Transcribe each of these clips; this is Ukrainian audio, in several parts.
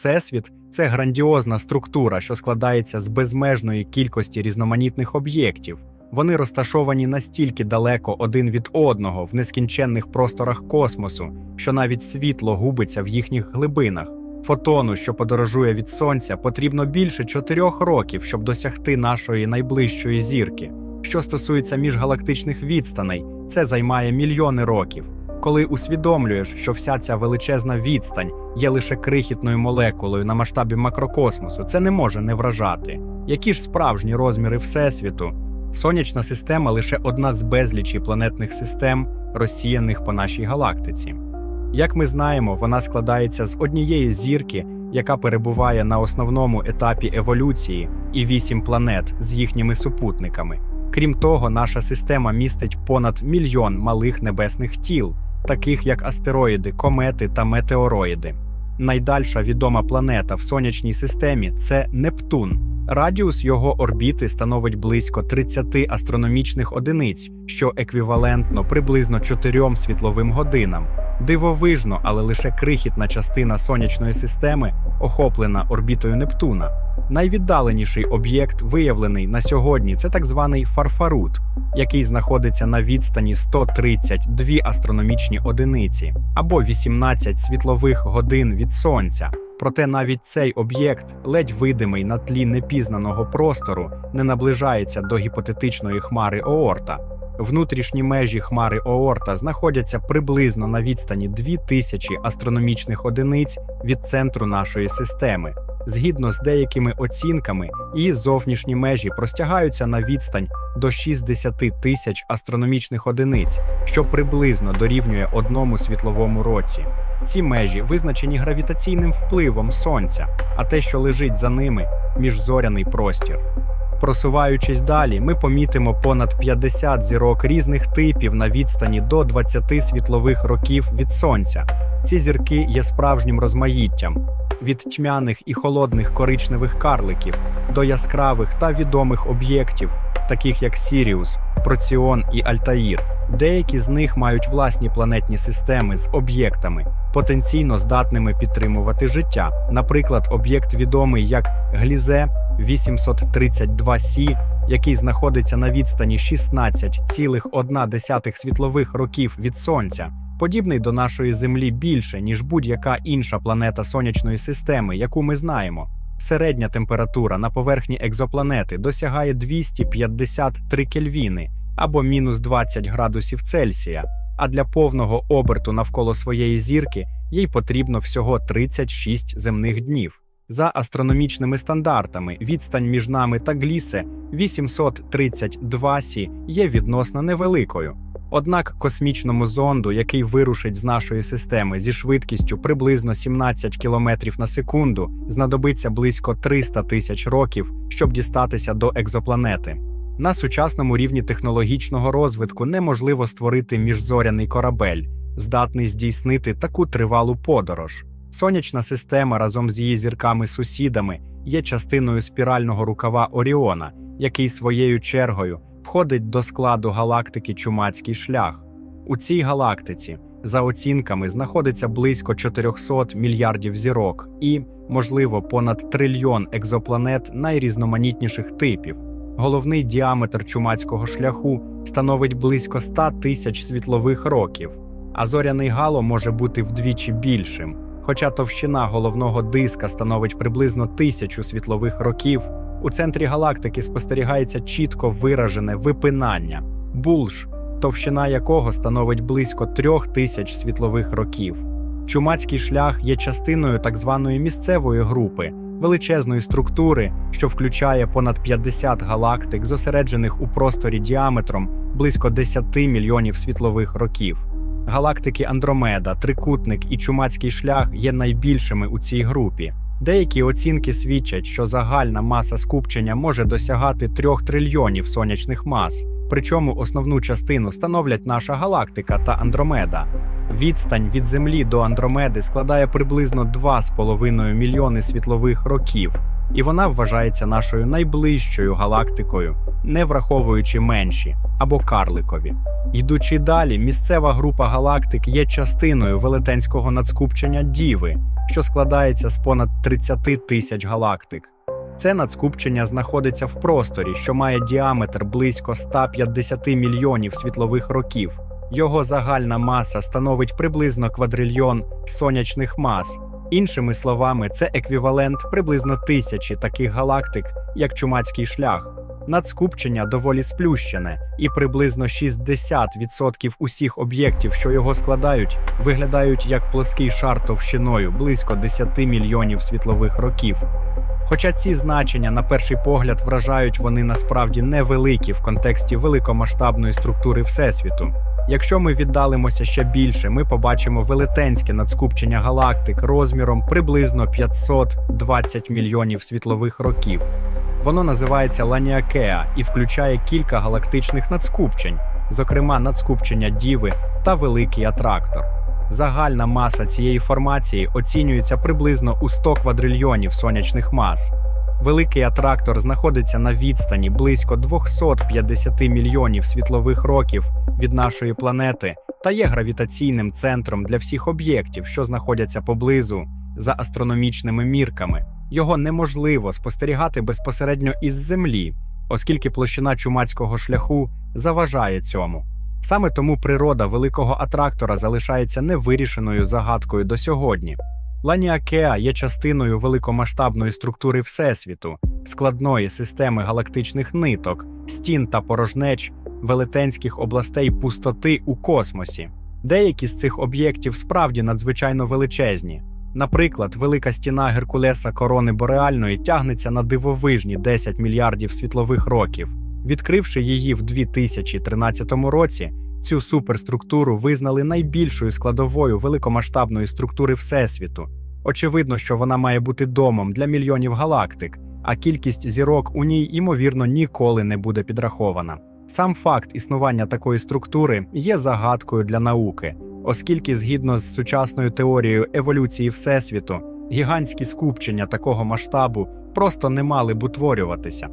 Всесвіт це грандіозна структура, що складається з безмежної кількості різноманітних об'єктів. Вони розташовані настільки далеко один від одного в нескінченних просторах космосу, що навіть світло губиться в їхніх глибинах. Фотону, що подорожує від сонця, потрібно більше чотирьох років, щоб досягти нашої найближчої зірки. Що стосується міжгалактичних відстаней, це займає мільйони років. Коли усвідомлюєш, що вся ця величезна відстань є лише крихітною молекулою на масштабі макрокосмосу, це не може не вражати. Які ж справжні розміри Всесвіту? Сонячна система лише одна з безлічі планетних систем, розсіяних по нашій галактиці. Як ми знаємо, вона складається з однієї зірки, яка перебуває на основному етапі еволюції, і вісім планет з їхніми супутниками. Крім того, наша система містить понад мільйон малих небесних тіл, таких як астероїди, комети та метеороїди. Найдальша відома планета в сонячній системі це Нептун. Радіус його орбіти становить близько 30 астрономічних одиниць, що еквівалентно приблизно 4 світловим годинам. Дивовижно, але лише крихітна частина сонячної системи охоплена орбітою Нептуна. Найвіддаленіший об'єкт, виявлений на сьогодні, це так званий Фарфарут, який знаходиться на відстані 132 астрономічні одиниці або 18 світлових годин від сонця. Проте навіть цей об'єкт, ледь видимий на тлі непізнаного простору, не наближається до гіпотетичної хмари Оорта. Внутрішні межі хмари Оорта знаходяться приблизно на відстані 2000 астрономічних одиниць від центру нашої системи. Згідно з деякими оцінками, її зовнішні межі простягаються на відстань до 60 тисяч астрономічних одиниць, що приблизно дорівнює одному світловому році. Ці межі визначені гравітаційним впливом Сонця, а те, що лежить за ними, міжзоряний простір. Просуваючись далі, ми помітимо понад 50 зірок різних типів на відстані до 20 світлових років від сонця. Ці зірки є справжнім розмаїттям від тьмяних і холодних коричневих карликів до яскравих та відомих об'єктів, таких як Сіріус, Проціон і Альтаїр. Деякі з них мають власні планетні системи з об'єктами, потенційно здатними підтримувати життя. Наприклад, об'єкт відомий як Глізе 832 Сі, який знаходиться на відстані 16,1 світлових років від Сонця, подібний до нашої Землі більше, ніж будь-яка інша планета сонячної системи, яку ми знаємо. Середня температура на поверхні екзопланети досягає 253 кельвіни або мінус 20 градусів Цельсія, а для повного оберту навколо своєї зірки їй потрібно всього 36 земних днів. За астрономічними стандартами, відстань між нами та Глісе 832 сі є відносно невеликою. Однак космічному зонду, який вирушить з нашої системи зі швидкістю приблизно 17 км на секунду, знадобиться близько 300 тисяч років, щоб дістатися до екзопланети. На сучасному рівні технологічного розвитку неможливо створити міжзоряний корабель, здатний здійснити таку тривалу подорож. Сонячна система разом з її зірками-сусідами є частиною спірального рукава Оріона, який своєю чергою входить до складу галактики Чумацький шлях. У цій галактиці, за оцінками, знаходиться близько 400 мільярдів зірок і, можливо, понад трильйон екзопланет найрізноманітніших типів. Головний діаметр чумацького шляху становить близько 100 тисяч світлових років, а зоряний гало може бути вдвічі більшим. Хоча товщина головного диска становить приблизно тисячу світлових років, у центрі галактики спостерігається чітко виражене випинання булш, товщина якого становить близько трьох тисяч світлових років. Чумацький шлях є частиною так званої місцевої групи, величезної структури, що включає понад 50 галактик, зосереджених у просторі діаметром близько 10 мільйонів світлових років. Галактики Андромеда, Трикутник і Чумацький шлях є найбільшими у цій групі. Деякі оцінки свідчать, що загальна маса скупчення може досягати 3 трильйонів сонячних мас, причому основну частину становлять наша галактика та Андромеда. Відстань від Землі до Андромеди складає приблизно 2,5 мільйони світлових років, і вона вважається нашою найближчою галактикою, не враховуючи менші або карликові. Йдучи далі, місцева група галактик є частиною велетенського надскупчення Діви, що складається з понад 30 тисяч галактик. Це надскупчення знаходиться в просторі, що має діаметр близько 150 мільйонів світлових років. Його загальна маса становить приблизно квадрильйон сонячних мас. Іншими словами, це еквівалент приблизно тисячі таких галактик, як чумацький шлях. Надскупчення доволі сплющене, і приблизно 60% усіх об'єктів, що його складають, виглядають як плоский шар товщиною близько 10 мільйонів світлових років. Хоча ці значення на перший погляд вражають, вони насправді невеликі в контексті великомасштабної структури Всесвіту. Якщо ми віддалимося ще більше, ми побачимо велетенське надскупчення галактик розміром приблизно 520 мільйонів світлових років. Воно називається Ланіакеа і включає кілька галактичних надскупчень, зокрема надскупчення Діви та Великий Атрактор. Загальна маса цієї формації оцінюється приблизно у 100 квадрильйонів сонячних мас. Великий атрактор знаходиться на відстані близько 250 мільйонів світлових років від нашої планети та є гравітаційним центром для всіх об'єктів, що знаходяться поблизу за астрономічними мірками. Його неможливо спостерігати безпосередньо із Землі, оскільки площина чумацького шляху заважає цьому. Саме тому природа великого атрактора залишається невирішеною загадкою до сьогодні. Ланіакеа є частиною великомасштабної структури Всесвіту, складної системи галактичних ниток, стін та порожнеч, велетенських областей пустоти у космосі. Деякі з цих об'єктів справді надзвичайно величезні. Наприклад, велика стіна Геркулеса корони Бореальної тягнеться на дивовижні 10 мільярдів світлових років. Відкривши її в 2013 році, цю суперструктуру визнали найбільшою складовою великомасштабної структури Всесвіту. Очевидно, що вона має бути домом для мільйонів галактик, а кількість зірок у ній, ймовірно, ніколи не буде підрахована. Сам факт існування такої структури є загадкою для науки, оскільки, згідно з сучасною теорією еволюції Всесвіту, гігантські скупчення такого масштабу просто не мали б утворюватися.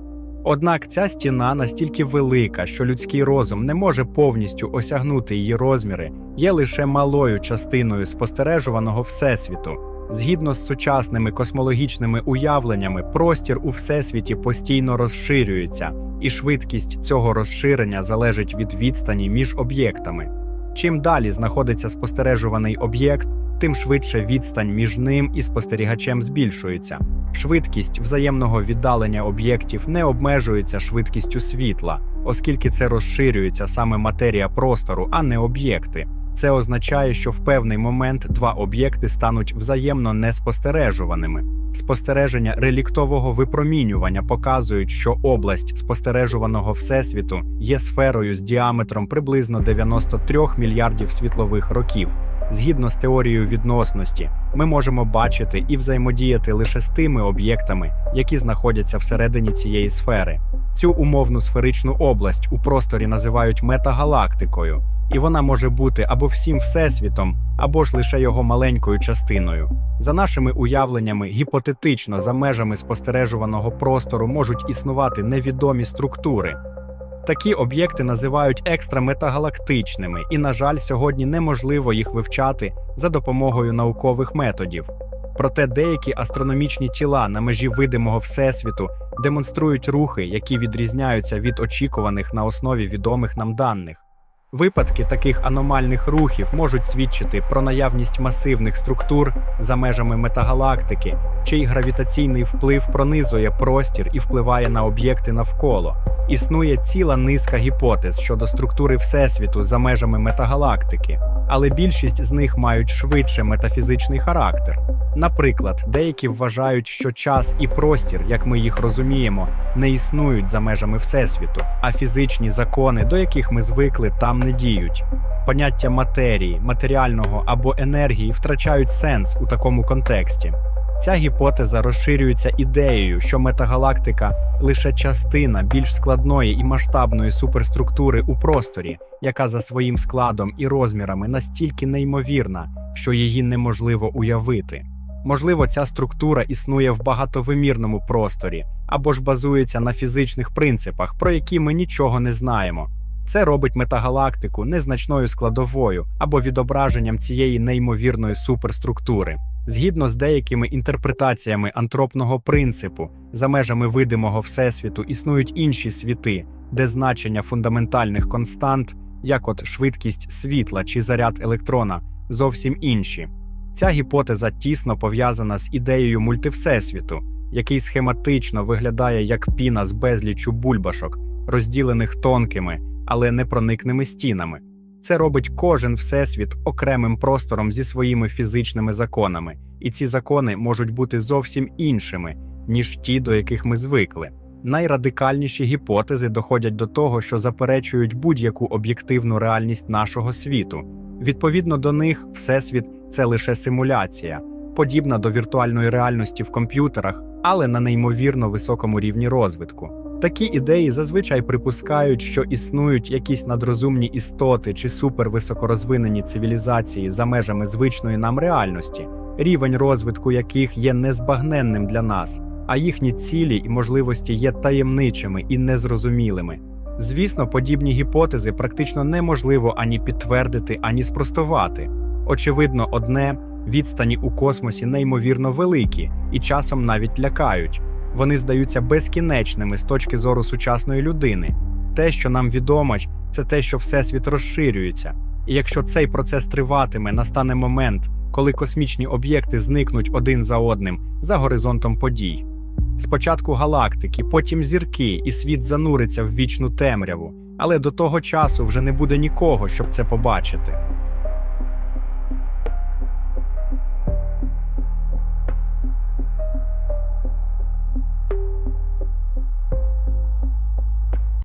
Однак ця стіна настільки велика, що людський розум не може повністю осягнути її розміри, є лише малою частиною спостережуваного всесвіту. Згідно з сучасними космологічними уявленнями, простір у всесвіті постійно розширюється, і швидкість цього розширення залежить від відстані між об'єктами. Чим далі знаходиться спостережуваний об'єкт, тим швидше відстань між ним і спостерігачем збільшується. Швидкість взаємного віддалення об'єктів не обмежується швидкістю світла, оскільки це розширюється саме матерія простору, а не об'єкти. Це означає, що в певний момент два об'єкти стануть взаємно неспостережуваними. Спостереження реліктового випромінювання показують, що область спостережуваного всесвіту є сферою з діаметром приблизно 93 мільярдів світлових років. Згідно з теорією відносності, ми можемо бачити і взаємодіяти лише з тими об'єктами, які знаходяться всередині цієї сфери. Цю умовну сферичну область у просторі називають метагалактикою, і вона може бути або всім всесвітом, або ж лише його маленькою частиною. За нашими уявленнями, гіпотетично за межами спостережуваного простору можуть існувати невідомі структури. Такі об'єкти називають екстраметагалактичними, і, на жаль, сьогодні неможливо їх вивчати за допомогою наукових методів. Проте деякі астрономічні тіла на межі видимого всесвіту демонструють рухи, які відрізняються від очікуваних на основі відомих нам даних. Випадки таких аномальних рухів можуть свідчити про наявність масивних структур за межами метагалактики, чий гравітаційний вплив пронизує простір і впливає на об'єкти навколо. Існує ціла низка гіпотез щодо структури Всесвіту за межами метагалактики, але більшість з них мають швидше метафізичний характер. Наприклад, деякі вважають, що час і простір, як ми їх розуміємо, не існують за межами Всесвіту, а фізичні закони, до яких ми звикли, там не діють. Поняття матерії, матеріального або енергії втрачають сенс у такому контексті. Ця гіпотеза розширюється ідеєю, що метагалактика лише частина більш складної і масштабної суперструктури у просторі, яка за своїм складом і розмірами настільки неймовірна, що її неможливо уявити. Можливо, ця структура існує в багатовимірному просторі або ж базується на фізичних принципах, про які ми нічого не знаємо. Це робить метагалактику незначною складовою або відображенням цієї неймовірної суперструктури. Згідно з деякими інтерпретаціями антропного принципу, за межами видимого всесвіту існують інші світи, де значення фундаментальних констант, як от швидкість світла чи заряд електрона, зовсім інші. Ця гіпотеза тісно пов'язана з ідеєю мультивсесвіту, який схематично виглядає як піна з безлічу бульбашок, розділених тонкими, але непроникними стінами. Це робить кожен всесвіт окремим простором зі своїми фізичними законами, і ці закони можуть бути зовсім іншими, ніж ті, до яких ми звикли. Найрадикальніші гіпотези доходять до того, що заперечують будь-яку об'єктивну реальність нашого світу. Відповідно до них, всесвіт це лише симуляція, подібна до віртуальної реальності в комп'ютерах, але на неймовірно високому рівні розвитку. Такі ідеї зазвичай припускають, що існують якісь надрозумні істоти чи супервисокорозвинені цивілізації за межами звичної нам реальності, рівень розвитку яких є незбагненним для нас, а їхні цілі і можливості є таємничими і незрозумілими. Звісно, подібні гіпотези практично неможливо ані підтвердити, ані спростувати. Очевидно, одне відстані у космосі неймовірно великі і часом навіть лякають. Вони здаються безкінечними з точки зору сучасної людини. Те, що нам відомо, це те, що всесвіт розширюється. І якщо цей процес триватиме, настане момент, коли космічні об'єкти зникнуть один за одним за горизонтом подій. Спочатку галактики, потім зірки, і світ зануриться в вічну темряву, але до того часу вже не буде нікого, щоб це побачити.